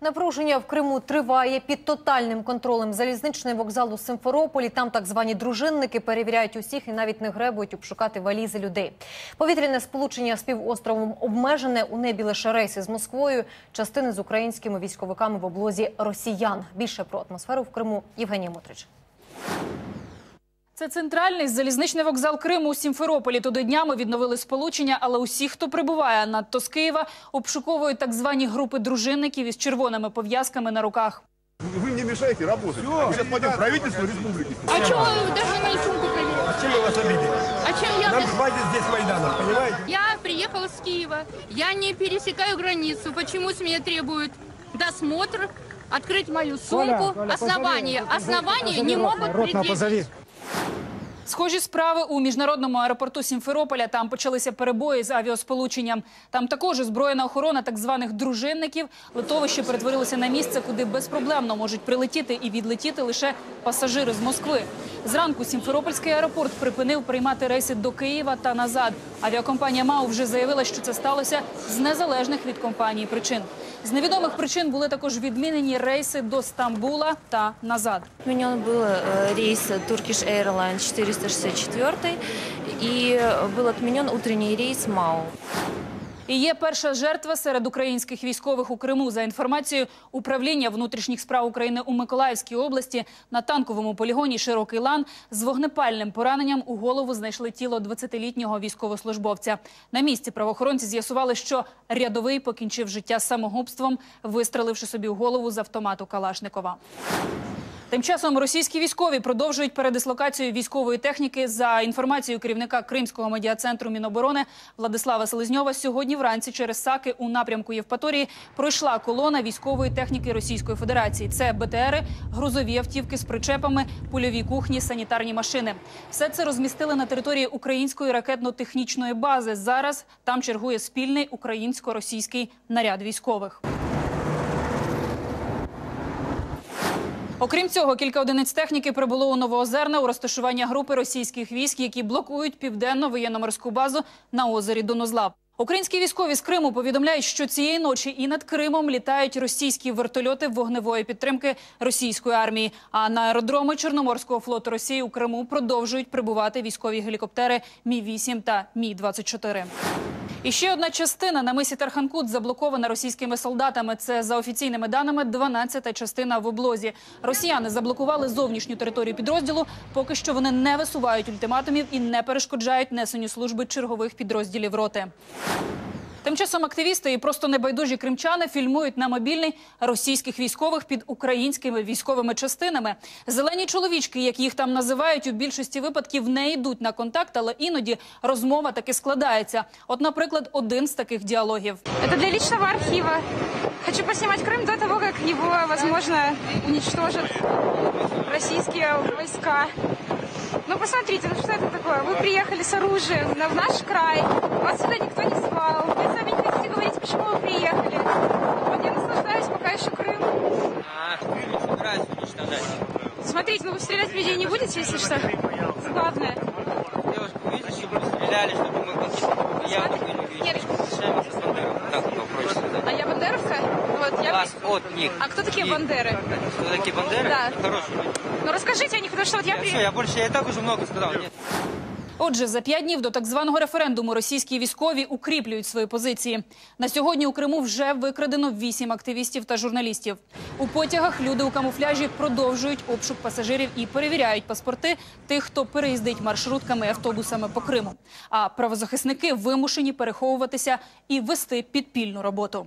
Напруження в Криму триває під тотальним контролем залізничний вокзал у Симферополі. Там так звані дружинники перевіряють усіх і навіть не гребують обшукати валізи людей. Повітряне сполучення з півостровом обмежене у небі лише рейси з Москвою, частини з українськими військовиками в облозі росіян. Більше про атмосферу в Криму Євгенія Мотрич. Це центральний залізничний вокзал Криму у Сімферополі. Туди днями відновили сполучення, але усі, хто прибуває надто з Києва, обшуковують так звані групи дружинників із червоними пов'язками на руках. Вы мне мешаете работать. Мы сейчас пойдем в правительство республики. А чего вы даже мою сумку проверяете? Чем мы вас обидели? А чем я... Нам хватит здесь Майдана, понимаете? Я приехала с Киева. Я не пересекаю границу. Почему с меня требуют досмотр, открыть мою сумку? Основания. Основания не могут предъявить. Схожі справи у міжнародному аеропорту Сімферополя. Там почалися перебої з авіасполученням. Там також озброєна охорона так званих дружинників. Литовище перетворилося на місце, куди безпроблемно можуть прилетіти і відлетіти лише пасажири з Москви. Зранку Сімферопольський аеропорт припинив приймати рейси до Києва та назад. Авіакомпанія МАУ вже заявила, що це сталося з незалежних від компанії причин. З невідомих причин були також відмінені рейси до Стамбула та назад. Отменен был э, рейс Turkish Airlines 464 и был отменен утренний рейс МАУ. І є перша жертва серед українських військових у Криму. За інформацією управління внутрішніх справ України у Миколаївській області на танковому полігоні Широкий лан з вогнепальним пораненням у голову знайшли тіло 20-літнього військовослужбовця. На місці правоохоронці з'ясували, що рядовий покінчив життя самогубством, вистреливши собі в голову з автомату Калашникова. Тим часом російські військові продовжують передислокацію військової техніки. За інформацією керівника Кримського медіа-центру Міноборони Владислава Селезньова, сьогодні вранці через Саки у напрямку Євпаторії пройшла колона військової техніки Російської Федерації. Це БТРи, грузові автівки з причепами, польові кухні, санітарні машини. Все це розмістили на території української ракетно-технічної бази. Зараз там чергує спільний українсько-російський наряд військових. Окрім цього, кілька одиниць техніки прибуло у Новоозерне у розташування групи російських військ, які блокують південну воєнно-морську базу на озері Донозлав. Українські військові з Криму повідомляють, що цієї ночі і над Кримом літають російські вертольоти вогневої підтримки російської армії. А на аеродроми Чорноморського флоту Росії у Криму продовжують прибувати військові гелікоптери Мі 8 та Мі 24 і ще одна частина на мисі Тарханкут заблокована російськими солдатами. Це за офіційними даними 12-та частина в облозі. Росіяни заблокували зовнішню територію підрозділу. Поки що вони не висувають ультиматумів і не перешкоджають несенню служби чергових підрозділів роти. Тим часом активісти і просто небайдужі кримчани фільмують на мобільний російських військових під українськими військовими частинами. Зелені чоловічки, як їх там називають, у більшості випадків не йдуть на контакт, але іноді розмова таки складається. От, наприклад, один з таких діалогів. Это для личного архива. Хочу поснимать Крым до того, как его, возможно, уничтожат российские войска. Ну, посмотрите, ну что это такое? Вы приехали с оружием на, в наш край, вас сюда никто не звал, Смотрите, ну вы стрелять в людей не будете, если что? Главное. Девушка, видите, чтобы стреляли, чтобы мы конкретно я Смотри, не видел. А я бандеровка? Вот, я... Вас от них. А кто такие бандеры? Кто такие бандеры? Да. Хорошие. Ну расскажите о них, потому что вот я... Все, я больше, я и так уже много сказал. Нет. Отже, за п'ять днів до так званого референдуму російські військові укріплюють свої позиції. На сьогодні у Криму вже викрадено вісім активістів та журналістів. У потягах люди у камуфляжі продовжують обшук пасажирів і перевіряють паспорти тих, хто переїздить маршрутками і автобусами по Криму. А правозахисники вимушені переховуватися і вести підпільну роботу.